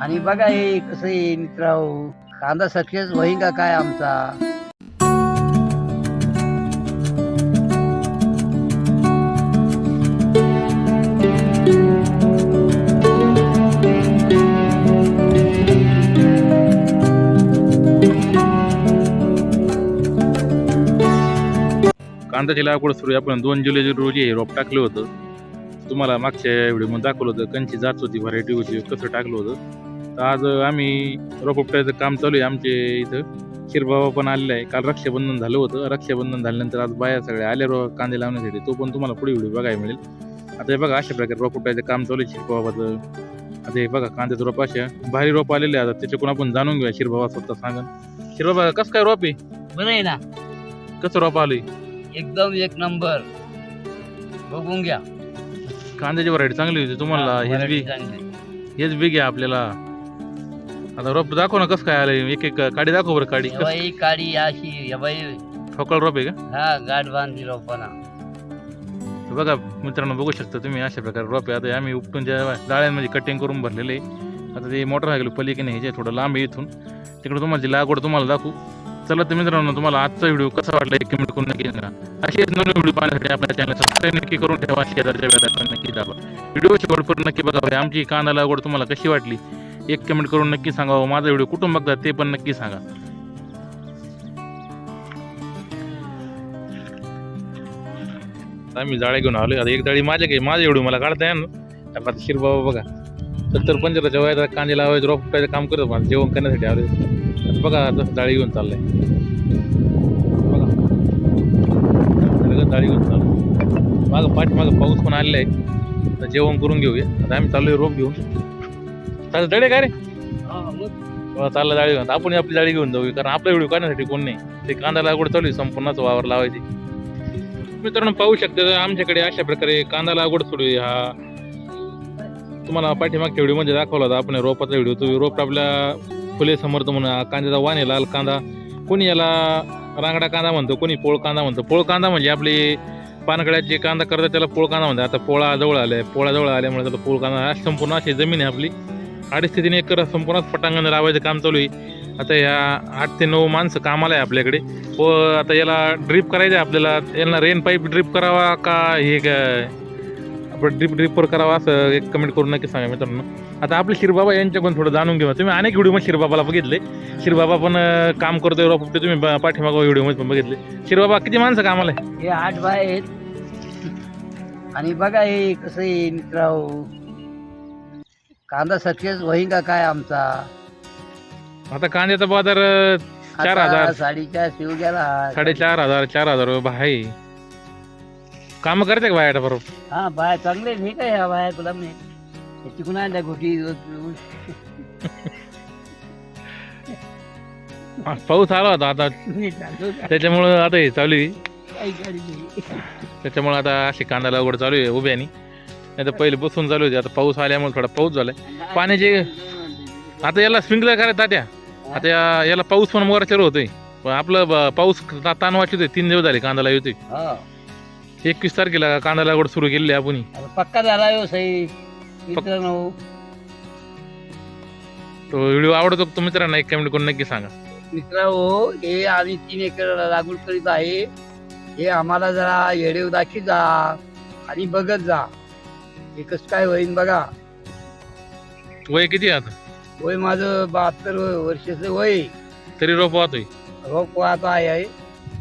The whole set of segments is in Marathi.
आणि बघा हे कसं आहे मित्रांनो. कांदा सक्सेस होईल का काय आमचा? कांद्याची लागवड सुरू आहे. आपण दोन जुलै रोजी हे रोप टाकलं होतं. तुम्हाला मागच्या व्हिडिओमध्ये दाखवलं होतं. कंची जात होती व्हरायटी होती कसं टाकलं होतं. तर आज आम्ही रोप उपटायचं काम चालू आहे आमचे इथं. शिरबाबा पण आलेला आहे. काल रक्षाबंधन झालं होतं. रक्षाबंधन झाल्यानंतर आज बाया सगळ्या आल्या रो कांदे लावण्यासाठी. तो पण तुम्हाला पुढे व्हिडिओ बघायला मिळेल. आता हे बघा अशा प्रकारे रोप उपटायचं काम चालू आहे शिरबाबाचं. आता हे बघा कांद्याचं रोप अशा भारी रोप आलेले आता त्याच्याकडून आपण जाणून घेऊया. शिरबाबा स्वतः सांगा. शिरबाबा कसं काय रोप आहे? बरं आहे ना. कसं रोप आलंय? एकदम एक नंबर. बघून घ्या. कांद्याची व्हरायटी चांगली होती तुम्हाला. हा, हेच बी. हेच बी घ्या आपल्याला. आता रोप दाखव ना कसं काय आलंय. एक एक काडी दाखव बरं काडी. काडी अशी ठोकळ रोप आहे का? हा गाठ बांधली रोपाना. हे बघा मित्रांनो बघू शकता तुम्ही अशा प्रकारे रोप आहे. आता हे आम्ही उपटून त्या डाळ्यांमध्ये कटिंग करून भरलेले आहे. आता ते मोटर गेलो की नाही हे थोडं लांब आहे इथून. तिकडे तुम्हाला जी लागवड तुम्हाला दाखवू. चला तर मित्रांनो तुम्हाला आजचा व्हिडिओ कसा वाटला एक कमेंट करून नक्की सांगा. असेच नवीन व्हिडिओ पाहण्यासाठी आपल्या चॅनल सबस्क्राईब नक्की करून ठेवा. शेजारच्या वेळेला नक्की दाबा. व्हिडिओ शेवटपर्यंत नक्की बघा. भाई आमची कांदा लागवड तुम्हाला कशी वाटली? एक कमेंट करून नक्की सांगा व माझा व्हिडिओ कुठून बघता ते पण नक्की सांगा. आम्ही जाळे घेऊन आलो आता एक जाळी माझ्या काही माझ्या एवढी मला काढता येणार ना आता शिरबाबा बघा. सत्तर पंचराच्या वयात कांदे लावायचं रोप फुटायचं काम करत मला जेवण करण्यासाठी आलो बघा आता जाळी घेऊन चाललंय. बघा. जाळी घेऊन चाललं मागं पाठ मागं पाऊस पण आलेला आहे. जेवण करून घेऊया. आता आम्ही चाललोय रोप घेऊन. चालतं दडे काय रे? हा, चाललं जाळी घेऊन. आपण आपली जाळी घेऊन जाऊया कारण आपला व्हिडिओ काढण्यासाठी कोण नाही. ते कांदा लागवड चालू आहे संपूर्णच वावर लावायची. मित्रांनो पाहू शकता आमच्याकडे अशा प्रकारे कांदा लागवड सुरू आहे. हा. तुम्हाला पाठीमागच्या व्हिडिओमध्ये दाखवला होता आपण रोपाचा व्हिडिओ. तो रोप आपल्या फुले समर्थ म्हणून कांद्याचा वाण आहे लाल कांदा. कोणी याला रांगडा कांदा म्हणतो कोणी पोळ कांदा म्हणतो. पोळ कांदा म्हणजे आपली पानकड्याचे कांदा करतात त्याला पोळ कांदा म्हणतात. आता पोळा जवळ आलाय. पोळा जवळ आल्यामुळे त्याला पोळ कांदा संपूर्ण अशी जमीन आहे आपली. अडीच ते तीन एकर संपूर्ण पटांगण लावायचं काम चालू आहे. आता या आठ ते नऊ माणसं कामाला आहे आपल्याकडे. व आता याला ड्रीप करायचं आहे आपल्याला. यांना रेन पाईप ड्रीप करावा का हे काय? आपण ड्रीप ड्रीपवर करावा असं एक कमेंट करून नक्की सांगा मित्रांनो. आता आपले शिरबाबा पण थोडं जाणून घेऊ तुम्ही अनेक व्हिडिओमध्ये शिरबाबाला बघितले. शिरबाबा पण काम करतो एवढा तुम्ही पाठीमागा व्हिडिओमध्ये पण बघितले. शिरबाबा किती माणसं कामाला आहे हे आठ बाय आहेत. आणि बघा हे कसं आहे मित्रांनो. कांदा सक्सेस होईल का काय आमचा? आता कांद्याचा बाजार अं, चार आता हजार. साडीच्या शिव गेला. साडेचार हजार चार हजार रुपये आहे कामं करते का बाया बरोबर हा बाय चांगले मी काय ह्या बाया तुला मी? त्याची कुणा आणल्या गोटी हा, पाऊस आला होता आता. त्याच्यामुळं आता हे चालू आहे. त्याच्यामुळे आता अशी कांदा लागवड चालू आहे उभ्यानी. नाही तर पहिले बसून चालू होती आता पाऊस आल्यामुळे थोडा पाऊस झालाय. पाण्याचे आता याला स्प्रिंकलर करायचं तात्या. आता या- याला पाऊस पण मोराच्यावर होतोय. पण आपलं ब- पाऊस ता- ताण वाचतोय तीन दिवस झाले कांदा लावतोय हा. एकवीस तारखेला कांदा लागवड सुरू केलेली आहे आपण आता पक्का झाला हो सही मित्रांनो. तो व्हिडिओ आवडतो का तो मित्रांना? एक कमेंट करून नक्की सांगा. मित्रांनो हे आम्ही तीन एकर लागवड करीत आहे. हे आम्हाला जरा येडे दाखी जा आणि बघत जा. हे कसं काय होईन बघा. वय किती आहे आता? वय माझं बहात्तर वर्षाचं वय. तरी रोप वाहतोय. रोप वाहत आहे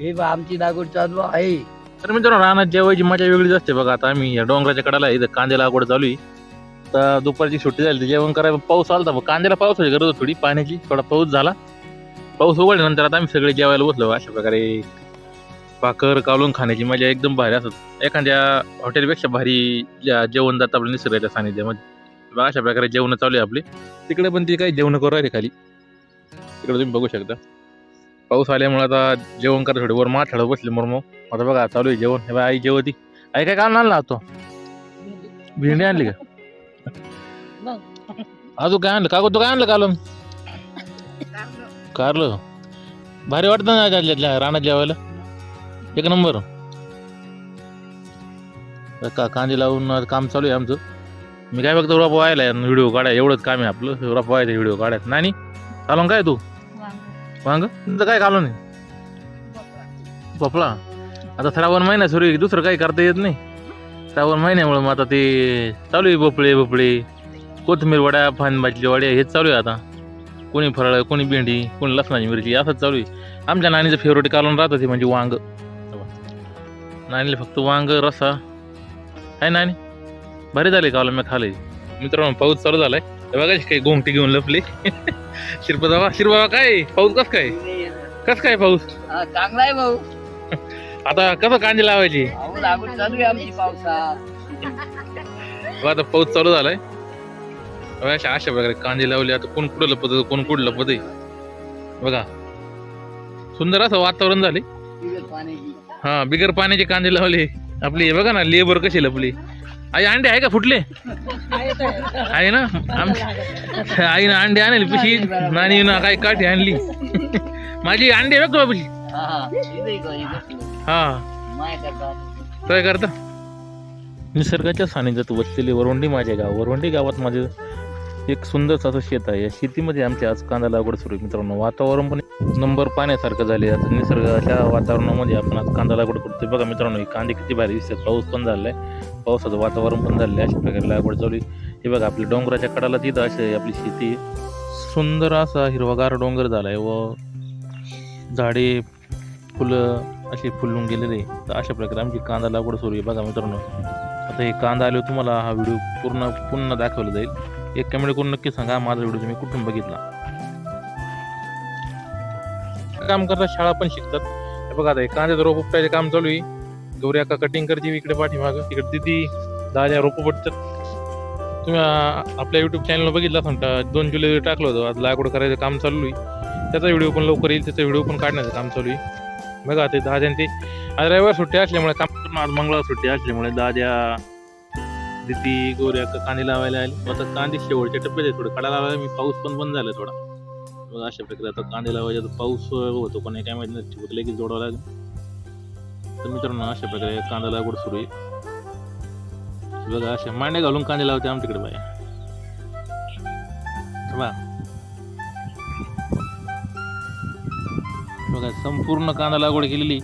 हे बा आमची लागवड चालू आहे. तर मित्रांनो रानात जेवायची मजा वेगळीच असते बघा. आता आम्ही या डोंगराच्या कडाला इथं कांदे लागवड चालू आहे. तर दुपारची सुट्टी झाली तर जेवण करायला पाऊस आला होता कांद्याला पावसाची गरज होती थोडी. पाण्याची थोडा पाऊस झाला. पाऊस उघडल्यानंतर आता आम्ही सगळे जेवायला बसलो अशा प्रकारे भाकर कालून खाण्याची मजा एकदम भारी असत. एखाद्या हॉटेलपेक्षा भारी जेवण जातं आपल्या निसर्गाच्या सानिध्यामध्ये. बघा अशा प्रकारे जेवण चालू आहे आपली. तिकडे पण ती काही जेवण करू राहिले खाली. तिकडे तुम्ही बघू शकता. पाऊस आल्यामुळे आता जेवण करत थोडी वर माथाडं बसले मरमो. आता बघा चालू आहे जेवण. हे आई जेवती. आई काय काम आणला तो भेंडी आणली का? अजून काय आणलं? काकू तू काय आणलं कालून कारलं. भारी वाटतं ना रानात जेवायला एक नंबर. का कांदे लावून काम चालू आहे आमचं. मी काय फक्त रोप व्हायला व्हिडिओ काढाय एवढंच काम आहे आपलं. रोप व्हायचं व्हिडिओ काढायचं. नाही चालून काय तू? वांग. तुमचं काय घालून आहे? भोपळा. आता श्रावण महिना सुरू आहे दुसरं काही करता येत नाही. श्रावण महिन्यामुळे मग आता ते चालू आहे भोपळे भोपळे. कोथमीर वड्या फान वड्या हेच चालू आहे आता. कोणी फराळ कोणी भेंडी कोणी लसणाची मिरची असंच चालू आहे. आमच्या नानीचं फेवरेट कालून राहतं ते म्हणजे वांग. नानीला फक्त वांग रसा. आहे नानी? भारी झाले कालून मी खाले? मित्रांनो पाऊस चालू झालाय. बघा काही गोंगटी घेऊन लपले. शिरपदाबा शिरबाबा काय? पाऊस कस काय? कस काय पाऊस? चांगला आहे भाऊ. आता कसं कांदे लावायची? आता पाऊस चालू झालाय. अशा अशा प्रकारे कांदे लावले. आता कोण कुठं लपत कोण कुठं लपत बघा. सुंदर असं वातावरण झाले. हा बिगर पाण्याचे कांदे लावले. आपली हे बघा ना लेबर कशी लपली आई अंडे आहे का फुटले? आहे ना? आमची आईनं अंडे आणले पिशी. नानी ना काय काठी आणली. माझी अंडे बघ बाबली हा काय करता? निसर्गाच्या सानिध्यात वसलेली वरवंडी माझे गाव. वरवंडी गावात माझे एक सुंदरच असं शेत आहे. या शेतीमध्ये आमची आज कांदा लागवड सुरू आहे. मित्रांनो वातावरण पण नंबर पाण्यासारखं झाले. आता निसर्गाच्या वातावरणामध्ये आपण आज कांदा लागवड करतोय. बघा मित्रांनो कांदे किती भारी दिसतात. पाऊस पण झालाय. पावसाचं वातावरण पण झालेलं आहे अशा प्रकारे लागवड चालू आहे. हे बघा आपल्या डोंगराच्या कडाला तिथं अशी आपली शेती. सुंदर असा हिरवागार डोंगर झालाय व झाडे फुलं असे फुलून गेलेले तर अशा प्रकारे आमची कांदा लागवड सुरू आहे. बघा मित्रांनो आता हे कांदा आले तुम्हाला हा व्हिडिओ पूर्ण पुन्हा दाखवला जाईल. एक कमेंट करून नक्की सांगा. माझा व्हिडिओ तुम्ही कुठून बघितला? काम करतात शाळा पण शिकतात. हे बघा आता हे कांद्याचं रोप उपटायचे काम चालू आहे गौरी अक्का कटिंग करते इकडे पाठीमाग तिकडे दिदी दादा रोप पडतात. तुम्ही आपल्या युट्यूब चॅनलला बघितला असाल दोन जुलै टाकलं होतं आज लागवड करायचं काम चालू आहे. त्याचा व्हिडिओ पण लवकर येईल त्याचा व्हिडिओ पण काढण्याचं काम चालू आहे. बघा ते दहा ते आज रविवार सुट्टी असल्यामुळे काम आज मंगळवार सुट्टी असल्यामुळे दाद्या दिदी गोऱ्या क- कांदे लावायला आले. आता कांदे शेवटच्या टप्प्यात आहे थोडं कडा लावायला मी पाऊस पण बंद झाला थोडा. मग अशा प्रकारे आता कांदे लावायचे आता पाऊस होतो पण नाही काय माहिती नाही चिवट लगेच जोडावं लागेल. तर मित्रांनो अशा प्रकारे कांदा लागवड सुरू आहे. बघा अशा मांड्या घालून कांदे लावते आमच्याकडे बाया बा बघा संपूर्ण कांदा लागवड केलेली.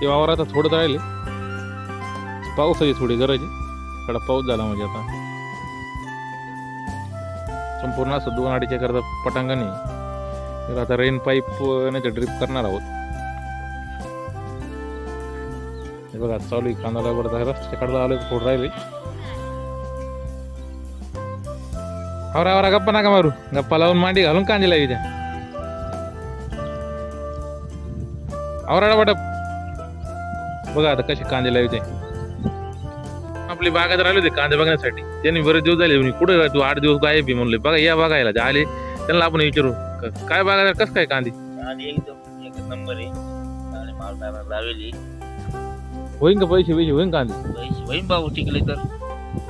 ते वावर आता थोडं राहिले. पाऊस आहे थोडी गरज आहे. कडा पाऊस झाला म्हणजे आता. संपूर्ण असं दोन अडीच एकरचा पटांगण आहे तर आता रेन पाईप नाही ड्रिप करणार आहोत. हे बघा चालू आहे कांदा लागवड. आता आलो थोडं राहिले आवरा आवरा गप्पा नका मारू. गप्पा लावून मांडी घालून कांदे लावी त्या. आवराडा वाटप बघा आता कसे कांदे लावते आपली बागात राहिले होते कांदे बघण्यासाठी. त्यांनी बरेच दिवस झाले कुठे तू आठ दिवस गायब आहे? म्हणले बघा या बघायला ते आले त्यांना आपण विचारू. काय बागायला कसं काय कांदे? एकदम नंबर आहे. होईन का पैसे पैसे होईन कांदे? पैसे होईन भाऊ टिकले तर.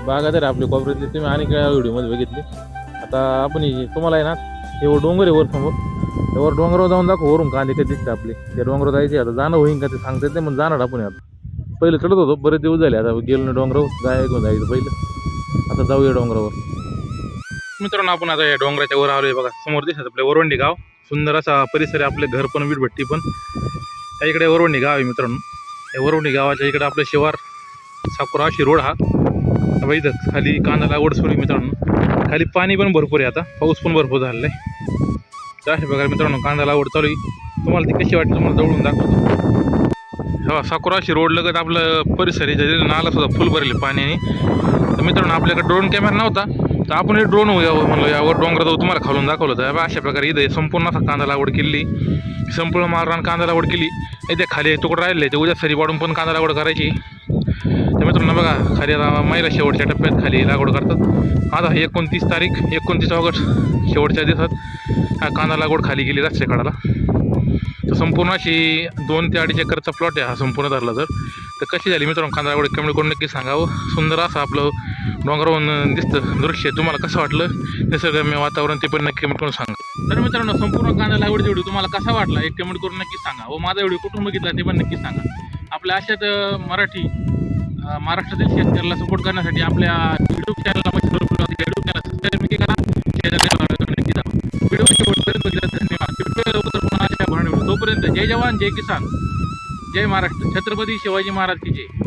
बागा तर आपले कॉपरेटले तुम्ही आणि काय व्हिडिओमध्ये बघितले. आता आपण हे- तुम्हाला आहे ना हे वर डोंगर आहे वर समोर त्या वर डोंगरावर जाऊन दाखव वरून कांदे कधी दिसते आपले. त्या डोंगरावर जायचे आता जाणं होईन का ते सांगता येत नाही पण जाणार आपण आता. पहिले चढत होतो बरेच दिवस झाले. आता गेलो ना डोंगरावर जाय घेऊन जायचं पहिलं. आता जाऊया डोंगरावर. मित्रांनो आपण आता या डोंगराच्या वर आलोय बघा. समोर दिसत आपल्या वरवंडी गाव. सुंदर असा परिसर आहे आपले घर पण वीटभट्टी पण. त्या इकडे वरवंडी गाव आहे मित्रांनो. या वरवंडी गावाच्या इकडे आपलं शिवार साकुराशी रोड हा. आता इथं खाली कांदा लागवड सुरू आहे मित्रांनो. खाली पाणी पण भरपूर आहे आता. पाऊस पण भरपूर झालेला आहे. अशा प्रकारे मित्रांनो कांदा लागवड चालू आहे. तुम्हाला ती कशी वाटली तुम्हाला जवळून दाखवतो. हो साकुराशी रोड लगत आपलं परिसर आहे त्याच्यात नाला सुद्धा फुल भरले पाण्याने. तर मित्रांनो आपल्याकडे ड्रोन कॅमेरा नव्हता. तर आपण हे ड्रोन यावं म्हणलं यावर डोंगरात जाऊ तुम्हाला खालून दाखवलं तर अशा प्रकारे इथं संपूर्ण असा कांदा लागवड केली. संपूर्ण मारण कांदा लागवड केली. इथे खाली तुकडं राहिले ते उद्या सरी वाढून पण कांदा लागवड करायची. तर मित्रांनो बघा खाली आता महिला शेवटच्या टप्प्यात खाली लागवड करतात. आता एकोणतीस तारीख एकोणतीस ऑगस्ट शेवटच्या दिवसात हा कांदा लागवड खाली गेली रस्ते काढायला तर संपूर्ण अशी दोन ते अडीच एकरचा प्लॉट आहे हा संपूर्ण धरला जर. तर कशी झाली मित्रांनो कांदा आवड कमेंट करून नक्की सांगावं. सुंदर असं आपलं डोंगरावरून दिसतं दृश्य तुम्हाला कसं वाटलं? निसर्गम्य वातावरण ते पण नक्की कमेंट करून सांगा. तर मित्रांनो संपूर्ण कांदा लागवडीचा व्हिडिओ तुम्हाला कसा वाटला एक कमेंट करून नक्की सांगा. व माझा व्हिडिओ कुठून बघितला ते पण नक्की सांगा. आपल्या अशाच मराठी महाराष्ट्रातील शेतकऱ्याला सपोर्ट करण्यासाठी आपल्या यूट्यूब चॅनल जय जवान जय किसान. जय महाराष्ट्र. छत्रपती शिवाजी महाराज की जय.